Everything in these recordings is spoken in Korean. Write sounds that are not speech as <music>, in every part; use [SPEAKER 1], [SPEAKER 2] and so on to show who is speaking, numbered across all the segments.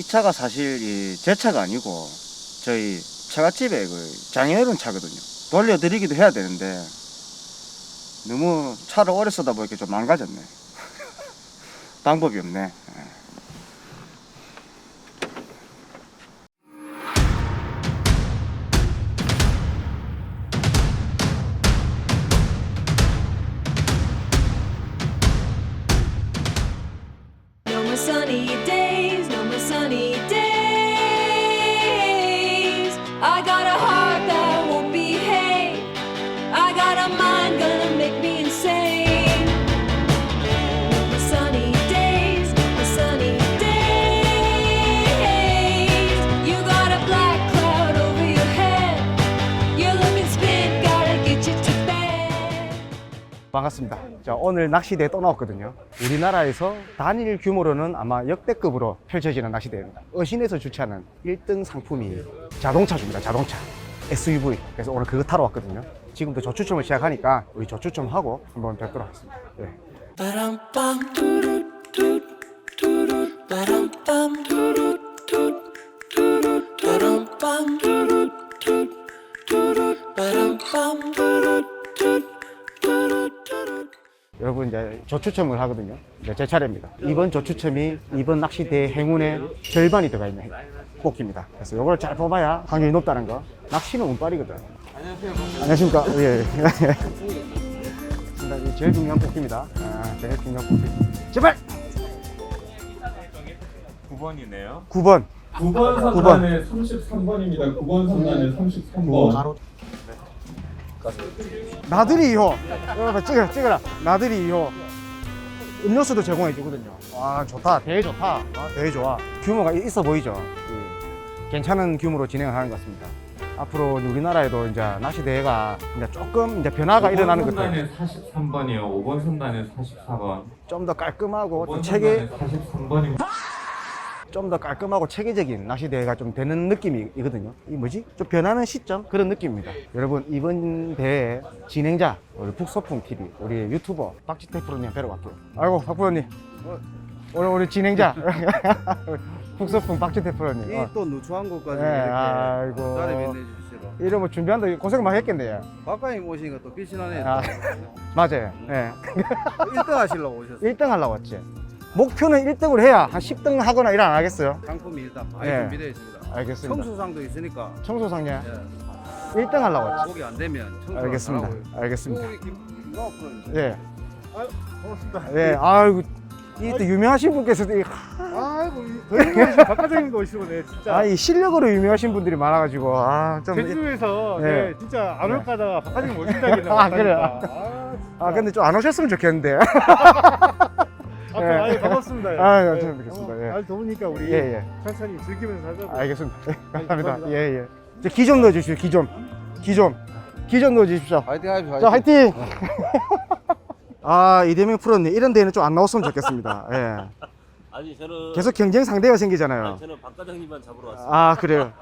[SPEAKER 1] 이 차가 사실 이 제 차가 아니고 저희 차갓집에 그 장인어른 차거든요. 돌려드리기도 해야 되는데 너무 차를 오래 쓰다 보니까 좀 망가졌네. <laughs> 방법이 없네.
[SPEAKER 2] 반갑습니다. 자, 오늘 낚시대에 또 나왔거든요. 우리나라에서 단일 규모로는 아마 역대급으로 펼쳐지는 낚시대입니다. 어신에서 주최하는 1등 상품이 자동차입니다. 자동차. SUV. 그래서 오늘 그거 타러 왔거든요. 지금부터 저추첨을 시작하니까 우리 저추첨 하고 한번 뵙도록 하겠습니다. 네. 여러분 이제 저추첨을 하거든요. 이제 제 차례입니다. 이번 저추첨이 이번 낚시대 행운의 절반이 들어가 있는 뽑기입니다. 그래서 이걸 잘 뽑아야 확률이 높다는 거. 낚시는 운빨이거든. 안녕하세요. 안녕하십니까. 예. 예. <laughs> 제일 중요한 뽑기입니다. 아, 제일 중요한 뽑기. 제발
[SPEAKER 3] 9번이네요.
[SPEAKER 2] 9번.
[SPEAKER 4] 9번 선단에 33번입니다. 9번 선단에 33번.
[SPEAKER 2] 나들이 2호. 여러분 찍어라, 찍어라. 나들이 2호. 음료수도 제공해 주거든요. 와, 좋다. 되게 좋다. 아, 되게 좋아. 규모가 있어 보이죠? 예. 괜찮은 규모로 진행을 하는 것 같습니다. 앞으로 우리나라에도 이제 낚시 대회가 이제 조금 이제 변화가 일어나는 것 같아요.
[SPEAKER 4] 선단에 43번이요. 5번 선단에 44번.
[SPEAKER 2] 좀 더 깔끔하고
[SPEAKER 4] 5번
[SPEAKER 2] 체계,
[SPEAKER 4] 선단에 43번입니다.
[SPEAKER 2] 좀 더 깔끔하고 체계적인 낚시 대회가 좀 되는 느낌이거든요. 이 뭐지? 좀 변하는 시점 그런 느낌입니다. 여러분 이번 대회 진행자 우리 북소풍 TV 우리 유튜버 박지태 프로님 뵈러 갈게요. 아이고 박 프로님 어, 오늘 우리 진행자 <laughs> 북소풍 박지태 프로님. 어.
[SPEAKER 5] 이또 누추한 곳까지
[SPEAKER 2] 네,
[SPEAKER 5] 이렇게
[SPEAKER 2] 아이고.
[SPEAKER 5] 자리 빛내주시러
[SPEAKER 2] 이런 뭐 준비한다 고생 많이 했겠네요.
[SPEAKER 5] 가까이 오시니까 또 빛이 나네요
[SPEAKER 2] 아. 맞아요. 네.
[SPEAKER 5] 1등 하시려고 오셨어요
[SPEAKER 2] 1등 하려고 왔지. 목표는 1등을 해야 한 10등 하거나 일 안 하겠어요?
[SPEAKER 5] 상품이 일단 많이
[SPEAKER 2] 네.
[SPEAKER 5] 준비되어 있습니다
[SPEAKER 2] 알겠습니다.
[SPEAKER 5] 청수상도 있으니까
[SPEAKER 2] 청소상에
[SPEAKER 5] 예.
[SPEAKER 2] 1등 하려고 왔지.
[SPEAKER 5] 목이 안 되면 청소
[SPEAKER 2] 알겠습니다. 알겠습니다.
[SPEAKER 5] 김광호
[SPEAKER 2] 예.
[SPEAKER 4] 고맙습니다.
[SPEAKER 2] 예, 아이고, 이또 유명하신 분께서도, 이-
[SPEAKER 4] 아이고, 더유명하신 박과장님도 오시고, 네, 진짜.
[SPEAKER 2] 아, 이 실력으로 유명하신 분들이 많아 가지고, 아, 좀.
[SPEAKER 4] 제주도에서
[SPEAKER 2] 네.
[SPEAKER 4] 네, 진짜 안 올까 하다가 박과장님 오신다길래.
[SPEAKER 2] 아, 그래요?
[SPEAKER 4] 왔다니까. 아,
[SPEAKER 2] 아, 근데 좀 안 오셨으면 좋겠는데. <laughs>
[SPEAKER 4] 아,
[SPEAKER 2] 예.
[SPEAKER 4] 반갑습니다.
[SPEAKER 2] 아유,
[SPEAKER 4] 네.
[SPEAKER 2] 저는 뵙겠습니다. 예.
[SPEAKER 4] 어, 날 더우니까 우리
[SPEAKER 2] 예, 예.
[SPEAKER 4] 천천히 즐기면서 하자고.
[SPEAKER 2] 알겠습니다. 예, 감사합니다.
[SPEAKER 4] 감사합니다.
[SPEAKER 2] 예, 예. 이제 기좀 넣어 주십시오, 기 좀. 기 좀. 기 좀 넣어 주십시오.
[SPEAKER 5] 화이팅 하십시오
[SPEAKER 2] 자, 화이팅! <laughs> 아, 이대명 프로님, 이런 데는 좀 안 나왔으면 좋겠습니다. 예.
[SPEAKER 6] 아니 저는
[SPEAKER 2] 계속 경쟁 상대가 생기잖아요.
[SPEAKER 6] 아니, 저는 박 과장님만 잡으러 왔어요.
[SPEAKER 2] 아, 그래요.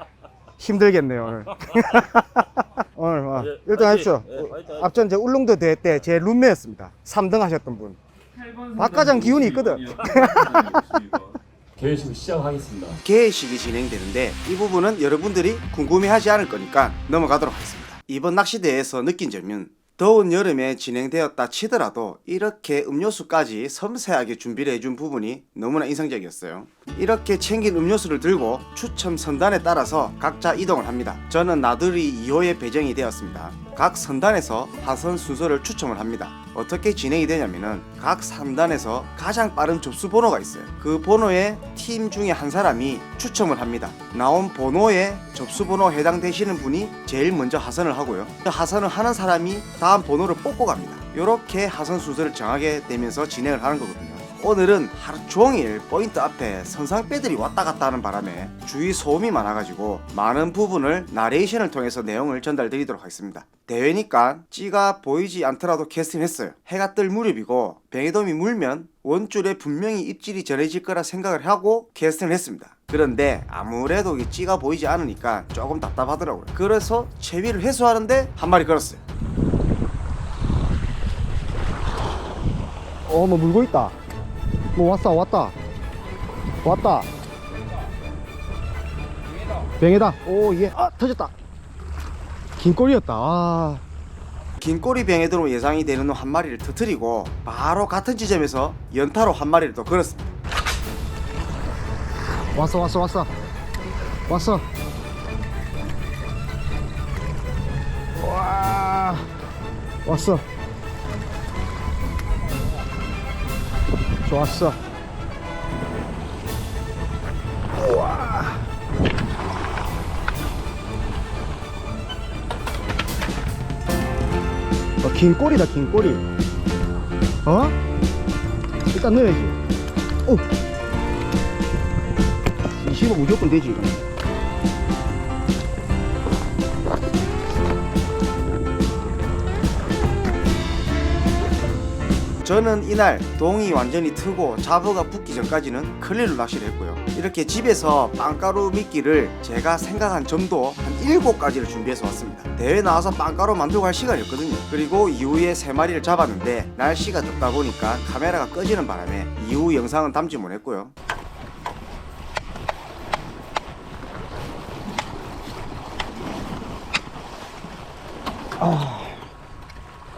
[SPEAKER 2] 힘들겠네요, 오늘. <laughs> 오늘, 뭐,
[SPEAKER 6] 네,
[SPEAKER 2] 1등 하십시오.
[SPEAKER 6] 화이팅! 네, 화이팅!
[SPEAKER 2] 앞전 이제 울릉도 대회 때 제 룸메였습니다. 3등 하셨던 분. 박과장 기운이 있거든. <laughs>
[SPEAKER 3] 개회식 시작하겠습니다.
[SPEAKER 1] 개회식이 진행되는데 이 부분은 여러분들이 궁금해하지 않을 거니까 넘어가도록 하겠습니다. 이번 낚시대회에서 느낀 점은 더운 여름에 진행되었다 치더라도 이렇게 음료수까지 섬세하게 준비를 해준 부분이 너무나 인상적이었어요. 이렇게 챙긴 음료수를 들고 추첨 선단에 따라서 각자 이동을 합니다. 저는 나들이 2호에 배정이 되었습니다. 각 선단에서 하선 순서를 추첨을 합니다. 어떻게 진행이 되냐면은 각 상단에서 가장 빠른 접수 번호가 있어요. 그 번호에 팀 중에 한 사람이 추첨을 합니다. 나온 번호에 접수 번호 해당되시는 분이 제일 먼저 하선을 하고요. 그 하선을 하는 사람이 다음 번호를 뽑고 갑니다. 이렇게 하선 순서를 정하게 되면서 진행을 하는 거거든요. 오늘은 하루 종일 포인트 앞에 선상배들이 왔다 갔다 하는 바람에 주위 소음이 많아가지고 많은 부분을 나레이션을 통해서 내용을 전달드리도록 하겠습니다. 대회니까 찌가 보이지 않더라도 캐스팅 했어요. 해가 뜰 무렵이고 뱅에돔이 물면 원줄에 분명히 입질이 전해질 거라 생각을 하고 캐스팅을 했습니다. 그런데 아무래도 이 찌가 보이지 않으니까 조금 답답하더라고요. 그래서 채비를 회수하는데 한 마리 걸었어요.
[SPEAKER 2] 어, 뭐 물고 있다. 뭐 왔어, 왔다. 왔다. 뱅에다. 오, 예. 아, 터졌다. 긴 꼬리였다. 아.
[SPEAKER 1] 긴 꼬리 뱅에드로 예상이 되는 한 마리를 터뜨리고 바로 같은 지점에서 연타로 한 마리를 또 걸었습니다.
[SPEAKER 2] 왔어, 왔어, 왔어. 왔어. 와. 왔어. 좋았어. 어, 긴 꼬리다, 긴 꼬리. 어? 일단 넣어야지. 오! 20은 무조건 되지, 이거.
[SPEAKER 1] 저는 이날 동이 완전히 트고 잡어가 붙기 전까지는 클릴로 낚시를 했고요. 이렇게 집에서 빵가루 미끼를 제가 생각한 점도 한 7가지를 준비해서 왔습니다. 대회 나와서 빵가루 만들고 할 시간이 없거든요. 그리고 이후에 3마리를 잡았는데 날씨가 덥다 보니까 카메라가 꺼지는 바람에 이후 영상은 담지 못했고요.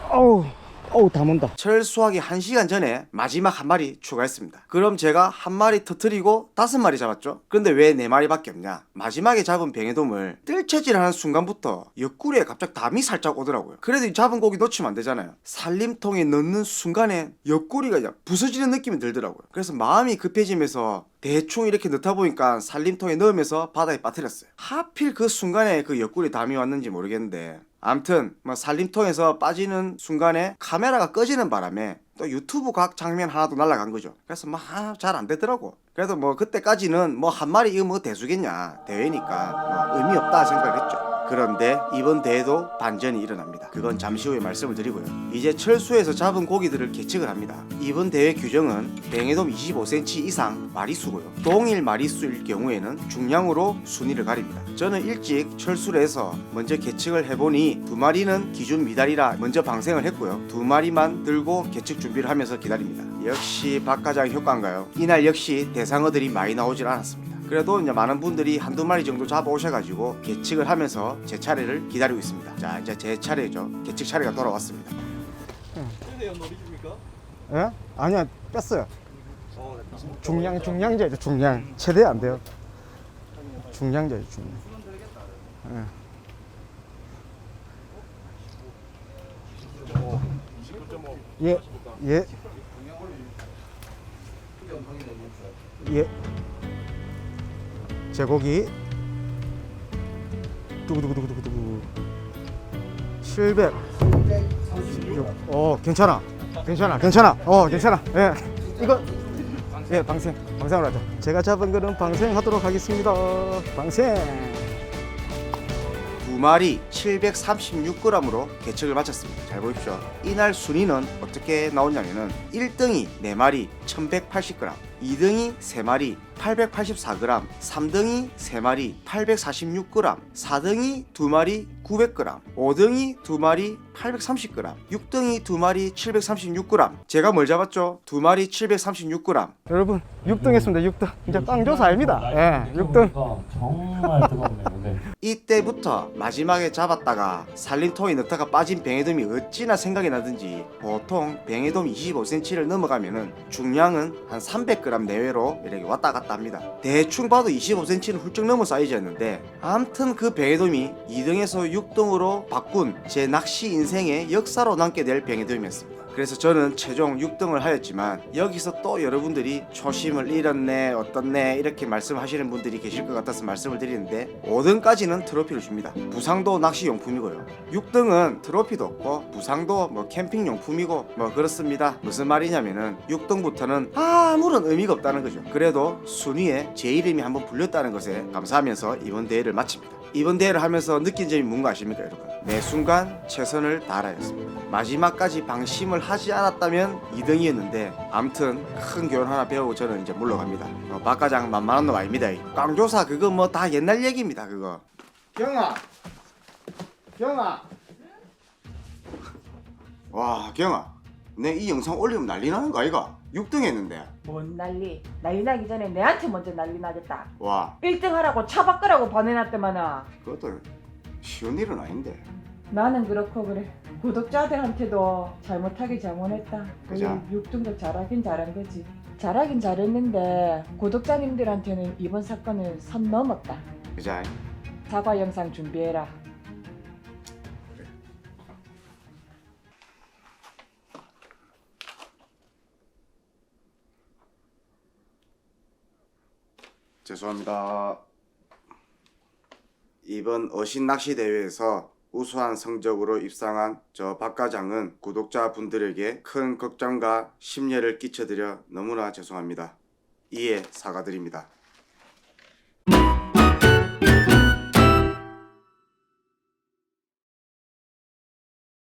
[SPEAKER 2] 어우, 어우, 다 mon다.
[SPEAKER 1] 철수하기 1시간 전에 마지막 한 마리 추가했습니다. 그럼 제가 한 마리 터트리고 다섯 마리 잡았죠? 그런데 왜 네 마리밖에 없냐? 마지막에 잡은 뱅에돔을 뜰채질하는 순간부터 옆구리에 갑자기 담이 살짝 오더라고요. 그래도 이 잡은 고기 놓치면 안 되잖아요. 살림통에 넣는 순간에 옆구리가 그냥 부서지는 느낌이 들더라고요. 그래서 마음이 급해지면서 대충 이렇게 넣다 보니까 살림통에 넣으면서 바다에 빠뜨렸어요. 하필 그 순간에 그 옆구리 담이 왔는지 모르겠는데 암튼 뭐 살림통에서 빠지는 순간에 카메라가 꺼지는 바람에 또 유튜브 각 장면 하나도 날라간 거죠. 그래서 뭐잘안 되더라고. 그래도 뭐 그때까지는 뭐 한 마리 이거 뭐 대수겠냐 대회니까 뭐 의미 없다 생각을 했죠. 그런데 이번 대회도 반전이 일어납니다. 그건 잠시 후에 말씀을 드리고요. 이제 철수에서 잡은 고기들을 계측을 합니다. 이번 대회 규정은 뱅에돔 25cm 이상 마리수고요. 동일 마리수일 경우에는 중량으로 순위를 가립니다. 저는 일찍 철수를 해서 먼저 계측을 해보니 두 마리는 기준 미달이라 먼저 방생을 했고요. 두 마리만 들고 계측 준비를 하면서 기다립니다. 역시 박과장 효과인가요? 이날 역시 대상어들이 많이 나오질 않았습니다. 그래도 이제 많은 분들이 한두 마리 정도 잡아오셔가지고 계측을 하면서 제 차례를 기다리고 있습니다. 자 이제 제 차례죠. 계측 차례가 돌아왔습니다.
[SPEAKER 2] 예? 아니야, 뺐어요. 중량, 중량제죠, 중량. 최대 안 돼요. 중량제죠, 중량. 예. 예, 예. 예. 제고기. 두구두구두구두구. 700. 어, 괜찮아. 괜찮아, 괜찮아. 어, 괜찮아. 예. 이거 예, 방생. 방생을 하자. 제가 잡은 거는 방생하도록 하겠습니다. 방생.
[SPEAKER 1] 두 마리 736g으로 개측을 마쳤습니다. 잘 보십시오. 이날 순위는 어떻게 나오냐면은 1등이 4마리 1180g, 2등이 3마리 884g, 3등이 3마리 846g, 4등이 2마리 900g, 5등이 2마리 830g, 6등이 2마리 736g. 제가 뭘 잡았죠? 2마리 736g.
[SPEAKER 2] 여러분, 6등 했습니다. 6등. 이제 깡조사입니다. 예, 6등.
[SPEAKER 3] 정말 뜨겁네요. 네.
[SPEAKER 1] 이때부터 마지막에 잡았다가 살림통에 넣다가 빠진 뱅에돔이 어찌나 생각이 나든지 보통 뱅에돔 25cm를 넘어가면 은 중량은 한 300g 내외로 이렇게 왔다 갔다 합니다. 대충 봐도 25cm는 훌쩍 넘은 사이즈였는데 암튼 그 뱅에돔이 2등에서 6등으로 바꾼 제 낚시 인생의 역사로 남게 될 뱅에돔이었습니다. 그래서 저는 최종 6등을 하였지만 여기서 또 여러분들이 초심을 잃었네 어떻네 이렇게 말씀하시는 분들이 계실 것 같아서 말씀을 드리는데 5등까지는 트로피를 줍니다. 부상도 낚시 용품이고요. 6등은 트로피도 없고 부상도 뭐 캠핑 용품이고 뭐 그렇습니다. 무슨 말이냐면은 6등부터는 아무런 의미가 없다는 거죠. 그래도 순위에 제 이름이 한번 불렸다는 것에 감사하면서 이번 대회를 마칩니다 이번 대회를 하면서 느낀 점이 뭔가 아십니까 여러분? 매 순간 최선을 다하였습니다. 마지막까지 방심을 하지 않았다면 2등이었는데 암튼 큰 교훈 하나 배우고 저는 이제 물러갑니다. 어, 박과장 만만한 놈 아닙니다. 깡조사 그거 뭐 다 옛날 얘기입니다 그거. 경아! 경아! 와 경아. 내 이 영상 올리면 난리 나는 거 아이가? 6등 했는데.
[SPEAKER 7] 뭔 난리. 난리 나기 전에 내한테 먼저 난리 나겠다.
[SPEAKER 1] 와.
[SPEAKER 7] 1등 하라고 차 바꾸라고 보내놨더만은.
[SPEAKER 1] 그것들 쉬운 일은 아닌데.
[SPEAKER 7] 나는 그렇고 그래. 구독자들한테도 잘못하기 잘못했다. 우리
[SPEAKER 1] 그죠.
[SPEAKER 7] 6등도 잘하긴 잘한 거지. 잘하긴 잘했는데 구독자님들한테는 이번 사건은 선 넘었다.
[SPEAKER 1] 그자
[SPEAKER 7] 사과 영상 준비해라
[SPEAKER 1] 죄송합니다. 이번 어신 낚시 대회에서 우수한 성적으로 입상한 저 박 과장은 구독자분들에게 큰 걱정과 심려를 끼쳐드려 너무나 죄송합니다. 이에 사과드립니다.